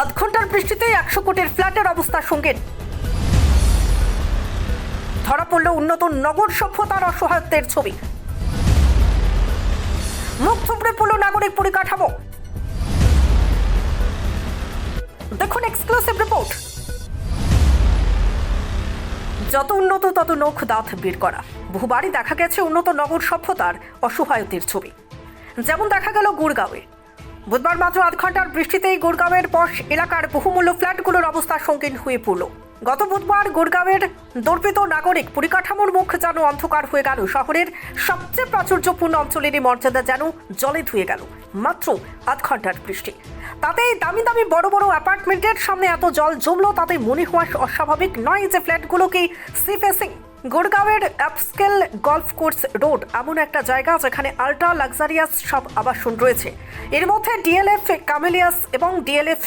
আধ ঘণ্টার বৃষ্টিতে একশো কোটির ফ্ল্যাটের অবস্থা সঙ্গীন। ধরা পড়ল উন্নত নগর সভ্যতার অসহায়ত্বের ছবি। মুখ থুবড়ে পড়ল নাগরিক পরিকাঠামো। দেখুন এক্সক্লুসিভ রিপোর্ট যত উন্নত, তত নখ দাঁত বের করা। বহুবারই দেখা গেছে উন্নত নগর সভ্যতার অসহায়তের ছবি। যেমন দেখা গেল গুড়গাঁওয়ে। বুধবার মাত্র আধ ঘণ্টার বৃষ্টিতেই গুরগাঁওয়ের পশ এলাকার বহুমূল্য ফ্ল্যাটগুলোর অবস্থা সংকীর্ণ হয়ে পড়ল। গত বুধবার গুড়গাঁওয়ের দর্পিত নাগরিক পরিকাঠামোর মুখ যেন অন্ধকার হয়ে গেল। শহরের সবচেয়ে প্রাচুর্যপূর্ণ অঞ্চলেরই মর্যাদা যেন জলে ধুয়ে গেল। মাত্র আধ ঘণ্টার বৃষ্টি। তাতে দামি দামি বড় বড় অ্যাপার্টমেন্টের সামনে এত জল জমলো, তাতে মনে হওয়া অস্বাভাবিক নয় যে ফ্ল্যাটগুলোকে সি ফেসিং গুড়গাঁওয়ের অ্যাপস্কেল গলফ কোর্স রোড এমন একটা জায়গা যেখানে আল্ট্রা লাক্সারিয়াস সব আবাসন রয়েছে। এর মধ্যে ডিএলএফ, কামেলিয়াস এবং ডিএলএফ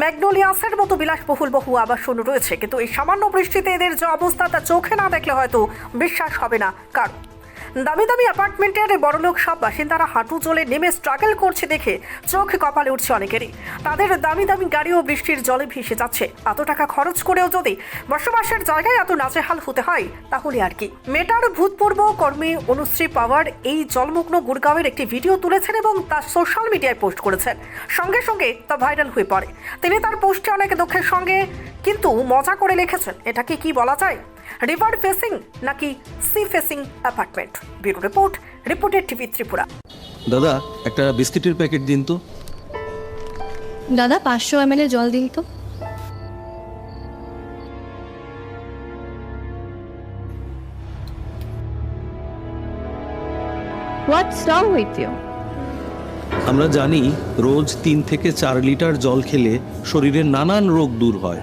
ম্যাগনোলিয়াসের মতো বিলাসবহুল বহু আবাসন রয়েছে, কিন্তু এই সামান্য বৃষ্টিতে এদের যে অবস্থা তা চোখে না দেখলে হয়তো বিশ্বাস হবে না। কারণ? দামি দামি অ্যাপার্টমেন্টের বড়লোক সব বাসিন্দারা হাঁটু জলে নেমে স্ট্রাগল করছে দেখে চোখ কপালে উঠছে অনেকেরই। তাদের দামি দামি গাড়িও বৃষ্টির জলে ভেসে যাচ্ছে। এত টাকা খরচ করেও যদি বসবাসের জায়গায় এত নাচেহাল হতে হয়, তাহলে আর কি? মেটার ভূতপূর্ব কর্মী অনুশ্রী পাওয়ার এই জলমগ্ন গুড়গাঁওয়ের একটি ভিডিও তুলেছেন এবং তা সোশ্যাল মিডিয়ায় পোস্ট করেছেন। সঙ্গে সঙ্গে তা ভাইরাল হয়ে পড়ে। তিনি তার পোস্টে অনেক দুঃখের সঙ্গে কিন্তু মজা করে লিখেছেন। এটাকে কি বলা যায়? রিভার ফেসিং নাকি sea facing apartment bureau report reported TV Tripura. দাদা একটা বিস্কিটের প্যাকেট দিন তো। দাদা পাঁচশো এম জল দিন তো। হোয়াটস রং উইথ ইউ আমরা জানি রোজ তিন থেকে চার লিটার জল খেলে শরীরের নানান রোগ দূর হয়।